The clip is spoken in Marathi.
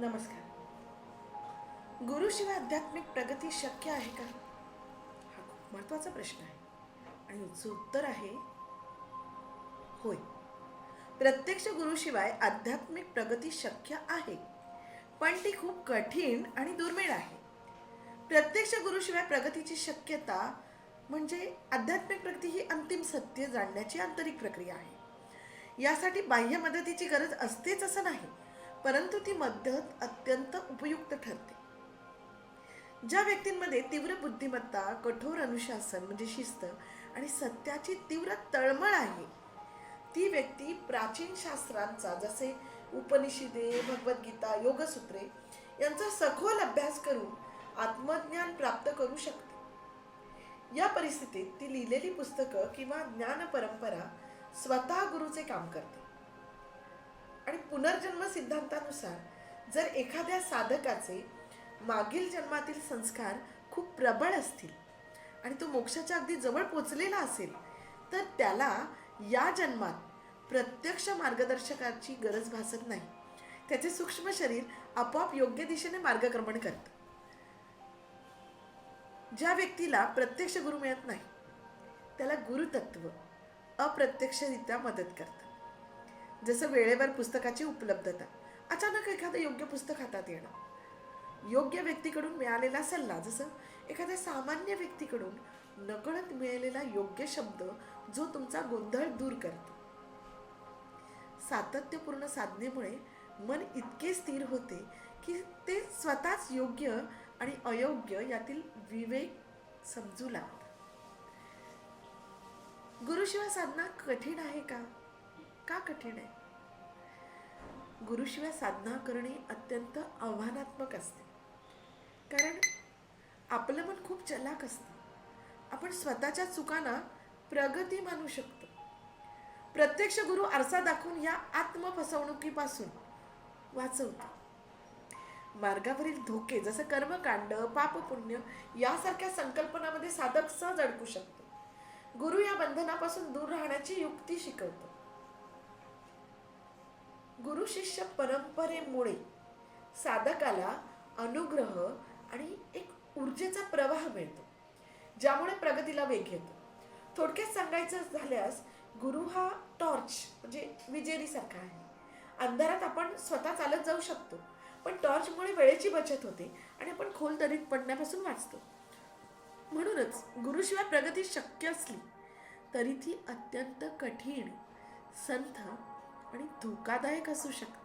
नमस्कार. गुरुशिवाय आध्यात्मिक प्रगती शक्य आहे का? हा खूप महत्त्वाचा प्रश्न आहे. आणि याचं उत्तर आहे होय. प्रत्यक्ष गुरुशिवाय आध्यात्मिक प्रगती शक्य आहे पण ती खूप कठीण आणि दुर्मिळ आहे. प्रत्यक्ष गुरुशिवाय प्रगतीची शक्यता म्हणजे आध्यात्मिक प्रगती ही अंतिम सत्य जाणण्याची आंतरिक प्रक्रिया आहे. यासाठी बाह्य मदतीची गरज असतेच असं नाही. परंतु ती मदत अत्यंत उपयुक्त ठरते. ज्या व्यक्तींमध्ये तीव्र बुद्धिमत्ता कठोर अनुशासन म्हणजे शिस्त आणि सत्याची तीव्र तळमळ आहे ती व्यक्ती प्राचीन शास्त्रांचा जसे उपनिषदे भगवद्गीता योगसूत्रे यांचा सखोल अभ्यास करून आत्मज्ञान प्राप्त करू शकते. या परिस्थितीत ती लिहिलेली पुस्तकं किंवा ज्ञान परंपरा स्वतः गुरुचे काम करते. आणि पुनर्जन्म सिद्धांतानुसार जर एखाद्या साधकाचे मागील जन्मातील संस्कार खूप प्रबळ असतील आणि तो मोक्षाच्या अगदी जवळ पोचलेला असेल तर त्याला या जन्मात प्रत्यक्ष मार्गदर्शकाची गरज भासत नाही. त्याचे सूक्ष्म शरीर आपोआप योग्य दिशेने मार्गक्रमण करतं. ज्या व्यक्तीला प्रत्यक्ष गुरु मिळत नाही त्याला गुरुतत्व अप्रत्यक्षरित्या मदत करतं. जसं वेळेवर पुस्तकाची उपलब्धता. अचानक एखादं योग्य पुस्तक हातात येणं. योग्य व्यक्तीकडून मिळालेला सल्ला जसं एखाद्या सामान्य व्यक्तीकडून नकळत मिळालेला योग्य शब्द जो तुमचा गोंधळ दूर करतो. सातत्यपूर्ण साधनेमुळे मन इतके स्थिर होते की ते स्वतःच योग्य आणि अयोग्य यातील विवेक समजू लागतात. गुरुशिवाय साधना कठीण आहे का? का कठीण आहे? गुरुशिवाय साधना करणे अत्यंत आव्हानात्मक असते. कारण आपलं मन खूप चलाक असतं. आपण स्वतःच्या चुकांना प्रगती मानू शकतो. प्रत्यक्ष गुरु आरसा दाखवून या आत्मफसवणुकीपासून वाचवतो. मार्गावरील धोके जसं कर्मकांड पापपुण्य यासारख्या संकल्पनामध्ये साधक सहज अडकू शकतो. गुरु या बंधनापासून दूर राहण्याची युक्ती शिकवतो. गुरु शिष्य परंपरेमुळे साधकाला अनुग्रह आणि एक ऊर्जेचा प्रवाह मिळतो ज्यामुळे प्रगतीला वेग येतो. थोडक्यात सांगायचं झाल्यास गुरु हा टॉर्च म्हणजे विजेरीसारखा आहे. अंधारात आपण स्वतः चालत जाऊ शकतो पण टॉर्चमुळे वेळेची बचत होते आणि आपण खोल दरीत पडण्यापासून वाचतो. म्हणूनच गुरुशिवाय प्रगती शक्य असली तरी ती अत्यंत कठीण संथ आणि धोकादायक असू शकते.